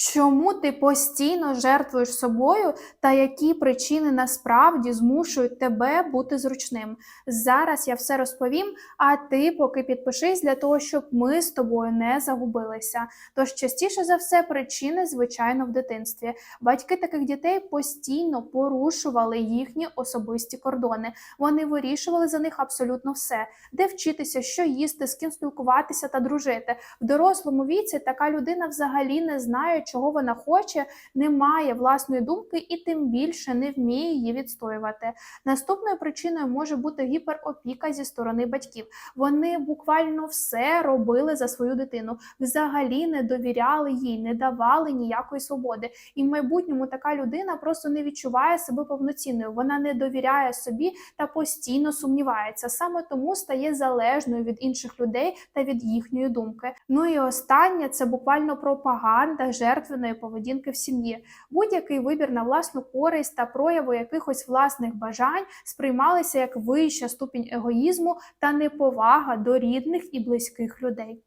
Чому ти постійно жертвуєш собою та які причини насправді змушують тебе бути зручним? Зараз я все розповім, а ти поки підпишись для того, щоб ми з тобою не загубилися. Тож частіше за все причини, звичайно, в дитинстві. Батьки таких дітей постійно порушували їхні особисті кордони. Вони вирішували за них абсолютно все, де вчитися, що їсти, з ким спілкуватися та дружити. В дорослому віці така людина взагалі не знає, чого вона хоче, не має власної думки і тим більше не вміє її відстоювати. Наступною причиною може бути гіперопіка зі сторони батьків. Вони буквально все робили за свою дитину, взагалі не довіряли їй, не давали ніякої свободи. І в майбутньому така людина просто не відчуває себе повноцінною. Вона не довіряє собі та постійно сумнівається. Саме тому стає залежною від інших людей та від їхньої думки. Ну і останнє це буквально пропаганда жертвеної поведінки в сім'ї. Будь-який вибір на власну користь та прояву якихось власних бажань сприймалися як вища ступінь егоїзму та неповага до рідних і близьких людей.